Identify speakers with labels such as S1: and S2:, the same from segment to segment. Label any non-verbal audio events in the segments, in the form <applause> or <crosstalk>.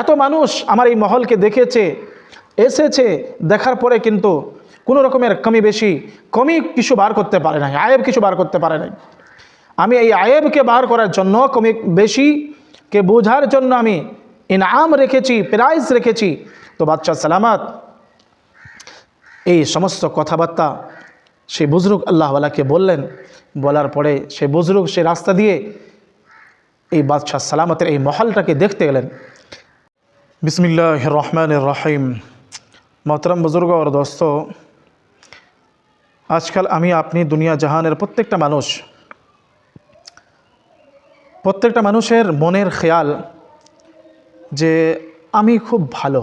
S1: এত মানুষ আমার এই মহলকে দেখেছে, এসেছে, দেখার পরে কিন্তু কোনো রকমের কমি বেশি, কমি কিছু বার করতে পারে নাই, আয়েব কিছু বার করতে পারে নাই। আমি এই আয়েবকে বার করার জন্য, কমি বেশিকে বোঝার জন্য আমি ইনাম রেখেছি প্রাইজ রেখেছি। তো বাচ্চা সালামাত, এই সমস্ত কথাবার্তা সে বুজরুগ আল্লাহওয়ালাকে বললেন। বলার পরে সে বুজরুগ সে রাস্তা দিয়ে এই বাদশাহ সালামতের এই মহলটাকে দেখতে গেলেন। রহিম মোহতরম বুজুর্গ और দোস্ত, আজকাল আমি আপনি দুনিয়া জাহানের প্রত্যেকটা মানুষ, প্রত্যেকটা মানুষের মনের খেয়াল যে আমি খুব ভালো।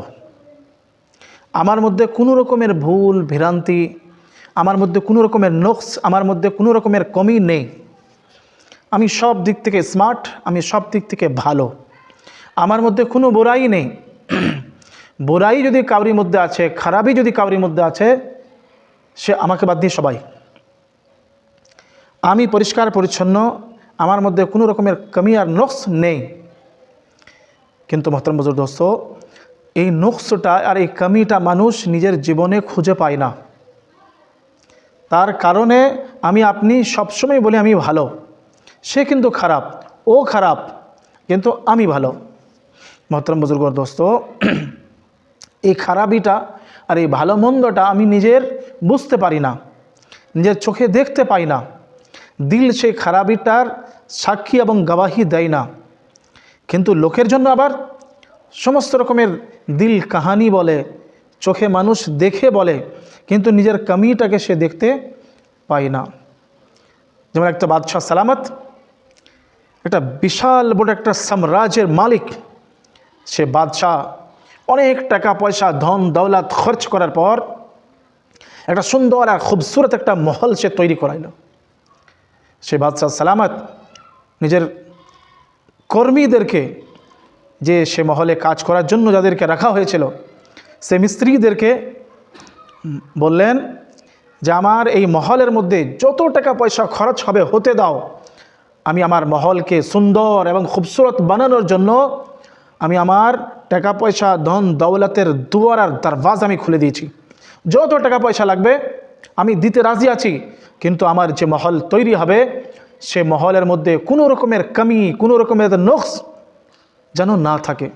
S1: আমার মধ্যে কোনো রকমের ভুল, ভ্রান্তি, আমার মধ্যে কোনো রকমের নোকস, আমার মধ্যে কোনো রকমের কমি নেই। আমি সব দিক থেকে স্মার্ট, আমি সব দিক থেকে ভালো। আমার মধ্যে কোনো বোরাই নেই। <clears throat> বোরাই যদি কাউরির মধ্যে আছে, খারাপই যদি কাউরির মধ্যে আছে, সে আমাকে বাদ দিয়ে সবাই। আমি পরিষ্কার, পরিচ্ছন্ন, আমার মধ্যে কোনো রকমের কমি আর নকশ নেই। কিন্তু মহতরম বজুর দোস্ত, এই নকশটা আর এই কমিটা মানুষ নিজের জীবনে খুঁজে পায় না। তার কারণে আমি, আপনি সবসময় বলি, আমি ভালো। সে কিন্তু খারাপ, ও খারাপ, কিন্তু আমি ভালো। মহতরম বুজুর্গ, দোস্ত, এই খারাপিটা আর এই ভালো মন্দটা আমি নিজের বুঝতে পারি না, নিজের চোখে দেখতে পাই না, দিল সেই খারাপিটার সাক্ষী এবং গবাহি দেয় না। কিন্তু লোকের জন্য আবার সমস্ত রকমের দিল কাহানি বলে, চোখে মানুষ দেখে বলে, কিন্তু নিজের কামিটাকে সে দেখতে পায় না। যেমন একটা বাদশাহ সালামত, একটা বিশাল বড় একটা সাম্রাজ্যের মালিক সে বাদশাহ অনেক টাকা, পয়সা, ধন, দৌলত খরচ করার পর একটা সুন্দর আর খুবসুরত একটা মহল সে তৈরি করাইল। সে বাদশাহ সালামত নিজের কর্মীদেরকে যে সে মহলে কাজ করার জন্য যাদেরকে রাখা হয়েছিল, সে মিস্ত্রিদেরকে বললেন যে, আমার এই মহলের মধ্যে যত টাকা, পয়সা খরচ হবে, হতে দাও। আমি আমার মহলকে সুন্দর এবং খুবসুরত বানানোর জন্য আমি আমার টাকা পয়সা, ধন, দৌলতের দুয়ার আর দরওয়াজ আমি খুলে দিয়েছি। যত টাকা পয়সা লাগবে, আমি দিতে রাজি আছি, কিন্তু আমার যে মহল তৈরি হবে, সে মহলের মধ্যে কোনো রকমের কমি, কোনো রকমের নকশ যেন না থাকে।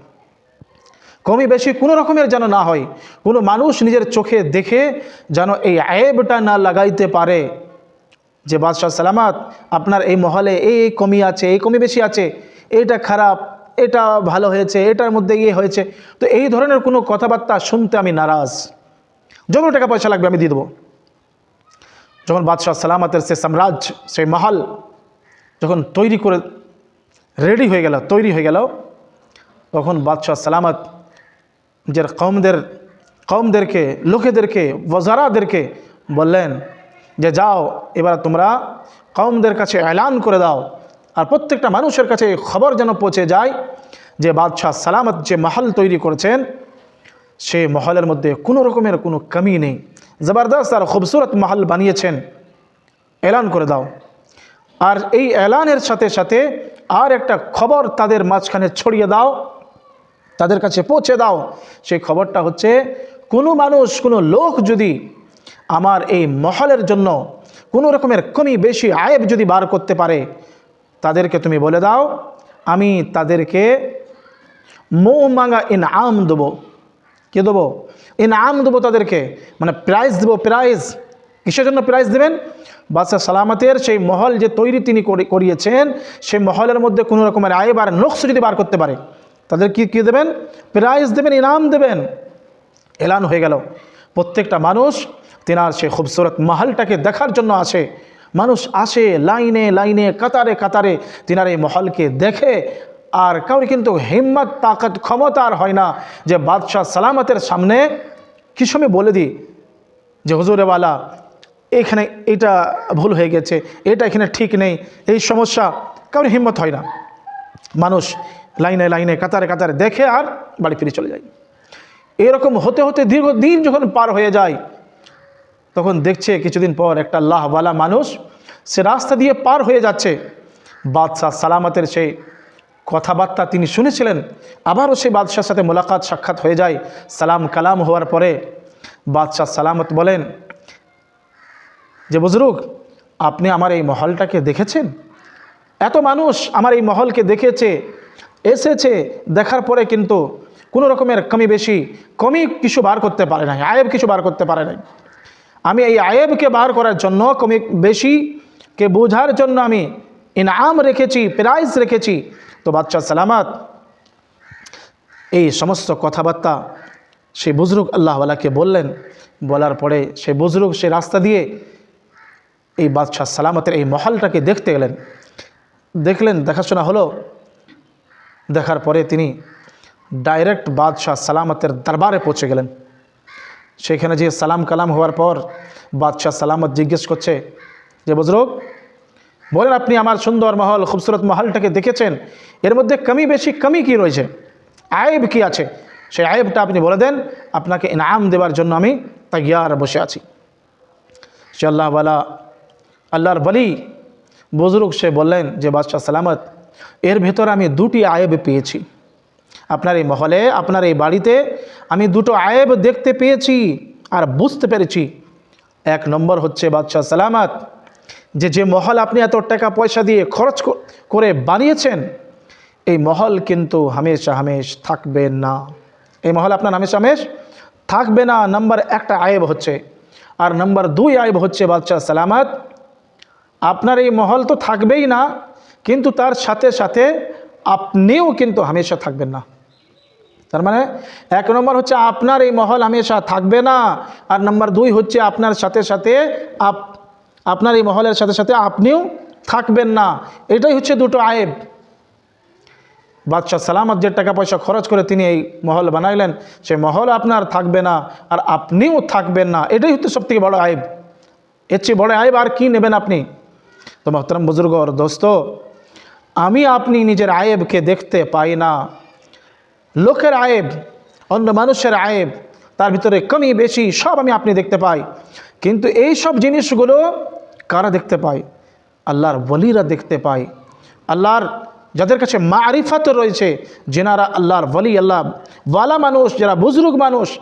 S1: কমি বেশি কোনো রকমের যেন না হয়, কোনো মানুষ নিজের চোখে দেখে যেন এই আয়েবটা না লাগাইতে পারে। যে বাদশাহ সালামাত, আপনার এই মহলে এই কমি আছে, এই কমি বেশি আছে, এটা খারাপ এটা ভালো হয়েছে, এটার মধ্যে ইয়ে হয়েছে। তো এই ধরনের কোনো কথাবার্তা শুনতে আমি নারাজ। যত টাকা পয়সা লাগবে আমি দিয়ে দেবো। যখন বাদশাহ সালামাতের সে সাম্রাজ্য, সেই মহল যখন তৈরি করে রেডি হয়ে গেল, তৈরি হয়ে গেল, তখন বাদশাহ সালামত নিজের কমদের কমদেরকে লোকেদেরকে ওজারাদেরকে বললেন যে যাও, এবার তোমরা কমদের কাছে এলান করে দাও। আর প্রত্যেকটা মানুষের কাছে খবর যেন পৌঁছে যায় যে বাদশাহ সালামত যে মহল তৈরি করেছেন সে মহলের মধ্যে কোনো রকমের কোনো কমি নেই। জবরদস্ত আর খুবসুরত মহল বানিয়েছেন। এলান করে দাও। আর এই এলানের সাথে সাথে আর একটা খবর তাদের মাঝখানে ছড়িয়ে দাও, তাদের কাছে পৌঁছে দাও। সেই খবরটা হচ্ছে, কোনো মানুষ, কোনো লোক যদি আমার এই মহলের জন্য কোনো রকমের কমি বেশি আয়েব যদি বার করতে পারে তাদেরকে তুমি বলে দাও, আমি তাদেরকে মৌ মাঙ্গা আম দেবো। কে দেবো? ইন আম দেবো তাদেরকে। মানে প্রাইজ দেবো প্রাইজ কিসের জন্য প্রাইজ দেবেন? বাদশাহ সালামতের সেই মহল যে তৈরি তিনি করে- করিয়েছেন, সেই মহলের মধ্যে কোনো রকমের আয় বার নকশ যদি বার করতে পারে, তাদের কি কী দেবেন? প্রাইজ দেবেন, ইনাম দেবেন। এলান হয়ে গেল। প্রত্যেকটা মানুষ, তেনার সেই খুবসুরত মহলটাকে দেখার জন্য আসে। মানুষ আসে লাইনে লাইনে, কাতারে কাতারে তিনার এই মহলকে দেখে। আর কাউরি কিন্তু হিম্মত, তাকত, ক্ষমতা আর হয় না যে বাদশাহ সালামতের সামনে কি সময় বলে দিই যে হুজুরেওয়ালা এখানে এটা ভুল হয়ে গেছে, এটা এখানে ঠিক নেই, এই সমস্যা। কারোর হিম্মত হয় না। মানুষ লাইনে লাইনে, কাতারে কাতারে দেখে আর বাড়ি ফিরে চলে যায়। এরকম হতে হতে দীর্ঘদিন যখন পার হয়ে যায় তখন দেখছে কিছুদিন পর একটা আল্লাহওয়ালা মানুষ সে রাস্তা দিয়ে পার হয়ে যাচ্ছে। বাদশাহ সালামতের সেই কথাবার্তা তিনি শুনেছিলেন। আবারও সেই বাদশার সাথে মোলাকাত সাক্ষাৎ হয়ে যায়। সালাম কালাম হওয়ার পরে বাদশাহ সালামত বলেন, যে বুজরুগ, আপনি আমার এই মহলটাকে দেখেছেন? এত মানুষ আমার এই মহলকে দেখেছে, এসেছে, দেখার পরে কিন্তু কোনো রকমের কমি বেশি, কমি কিছু বার করতে পারে নাই, আয়েব কিছু বার করতে পারে নাই। আমি এই আয়েবকে বার করার জন্য, কমি বেশিকে বোঝার জন্য আমি ইনাম রেখেছি প্রাইজ রেখেছি। তো বাচ্চা সালামাত, এই সমস্ত কথাবার্তা সেই বুজরুগ আল্লাহওয়ালাকে বললেন। বলার পরে সে বুজরুগ সে রাস্তা দিয়ে এই বাদশাহ সালামতের এই মহলটাকে দেখতে গেলেন। দেখলেন, দেখাশোনা হলো। দেখার পরে তিনি ডাইরেক্ট বাদশাহ সালামতের দরবারে পৌঁছে গেলেন। সেখানে যে সালাম কালাম হওয়ার পর বাদশাহ সালামত জিজ্ঞেস করছে যে, বুজরুগ, বলেন আপনি আমার সুন্দর মহল, খুবসুরত মহলটাকে দেখেছেন? এর মধ্যে কমি বেশি, কমি কি রয়েছে? আয়েব কি আছে? সেই আয়েবটা আপনি বলে দেন, আপনাকে ইনাম দেওয়ার জন্য আমি তাইয়ার বসে আছি। সে আল্লাহওয়ালা আল্লাহর বলি। বুজরুগ সে বললেন যে, বাদশাহ সালামত, এর ভেতর আমি দুটি আয়েব পেয়েছি। আপনার এই মহলে, আপনার এই বাড়িতে আমি দুটো আয়েব দেখতে পেয়েছি আর বুঝতে পেরেছি। এক নম্বর হচ্ছে, বাদশাহ সালামত, যে যে মহল আপনি এত টাকা পয়সা দিয়ে খরচ করে বানিয়েছেন, এই মহল কিন্তু হামেশা হামেশ থাকবে না। এই মহল আপনার হামেশা হামেশ থাকবে না। নাম্বার একটা আয়েব হচ্ছে, আর নাম্বার দুই আয়েব হচ্ছে, বাদশাহ সালামত, আপনার এই মহল তো থাকবেই না, কিন্তু তার সাথে সাথে আপনিও কিন্তু হামেশা থাকবেন না। তার মানে এক নম্বর হচ্ছে আপনার এই মহল হামেশা থাকবে না। আর নম্বর দুই হচ্ছে আপনার সাথে সাথে আপ, আপনার এই মহলের সাথে সাথে আপনিও থাকবেন না। এটাই হচ্ছে দুটো আয়েব। বাদশাহ সালামত যে টাকা পয়সা খরচ করে তিনি এই মহল বানাইলেন সেই মহল আপনার থাকবে না আর আপনিও থাকবেন না। এটাই হচ্ছে সবথেকে বড় আয়েব। এর চেয়ে বড় আয়েব আর কি নেবেন আপনি? তো মহতরম বুজুর্গ দোস্ত, আমি আপনি নিজের আয়েবকে দেখতে পাই না। লোকের আয়েব, অন্য মানুষের আয়েব, তার ভিতরে কমি বেশি, সব আমি আপনি দেখতে পাই। কিন্তু এই সব জিনিসগুলো কারা দেখতে পায়? আল্লাহর বলিরা দেখতে পায়। আল্লাহর যাদের কাছে মারিফাত রয়েছে, যেনারা আল্লাহর বলি আল্লাহ ওয়ালা মানুষ, যারা বুজরুগ মানুষ,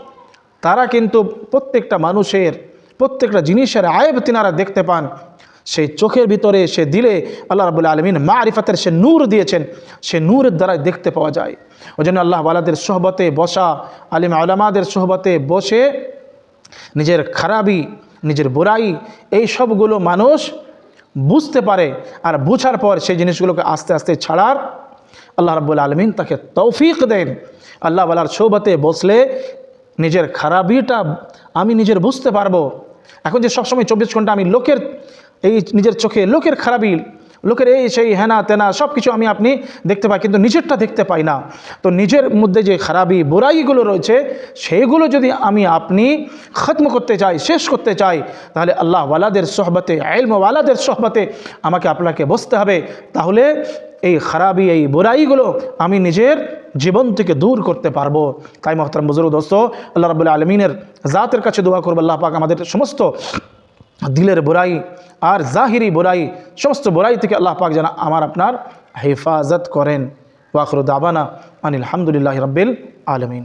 S1: তারা কিন্তু প্রত্যেকটা মানুষের, প্রত্যেকটা জিনিসের আয়েব তিনারা দেখতে পান। সেই চোখের ভিতরে সে দিলে আল্লাহ রাবুল আলমিন মা আরিফাতের সে নূর দিয়েছেন। সে নূরের দ্বারা দেখতে পাওয়া যায়। ওই জন্য আল্লাহ ওয়ালাদের সোহবতে বসা, আলিম আলামাদের সোহবতে বসে নিজের খারাপি, নিজের বুড়াই এই সবগুলো মানুষ বুঝতে পারে আর বুঝার পর সেই জিনিসগুলোকে আস্তে আস্তে ছাড়ার আল্লাহ রাবুল আলমিন তাকে তৌফিক দেন। আল্লাহ ওয়ালার সোহবতে বসলে নিজের খারাপিটা আমি নিজের বুঝতে পারব। এখন যে সবসময় চব্বিশ ঘণ্টা আমি লোকের এই নিজের চোখে লোকের খারাপি লোকের এই সেই হেনা তেনা সব কিছু আমি আপনি দেখতে পাই, কিন্তু নিজেরটা দেখতে পাই না। তো নিজের মধ্যে যে খারাপি বোরাইগুলো রয়েছে সেইগুলো যদি আমি আপনি খত্ম করতে চাই, শেষ করতে চাই, তাহলে আল্লাহ ওয়ালাদের সোহবতে ওয়ালাদের সোহবতে আমাকে আপনাকে বসতে হবে। তাহলে এই খারাপি এই বোরাইগুলো আমি নিজের জীবন থেকে দূর করতে পারব। তাই মহতারাম বুজুর্গ, দোস্ত, আল্লাহ রাবুল্লাহ আলমিনের জাতের কাছে দোয়া করব, আল্লাহ পাক আমাদের সমস্ত দিলের বোরাই আর জাহিরি বোরাই, সমস্ত বোরাই থেকে আল্লাহ পাক যেন আমার আপনার হেফাজত করেন। ওয়াখরুদ আবানা আনিল আলহামদুলিল্লাহ রব্বিল আলমিন।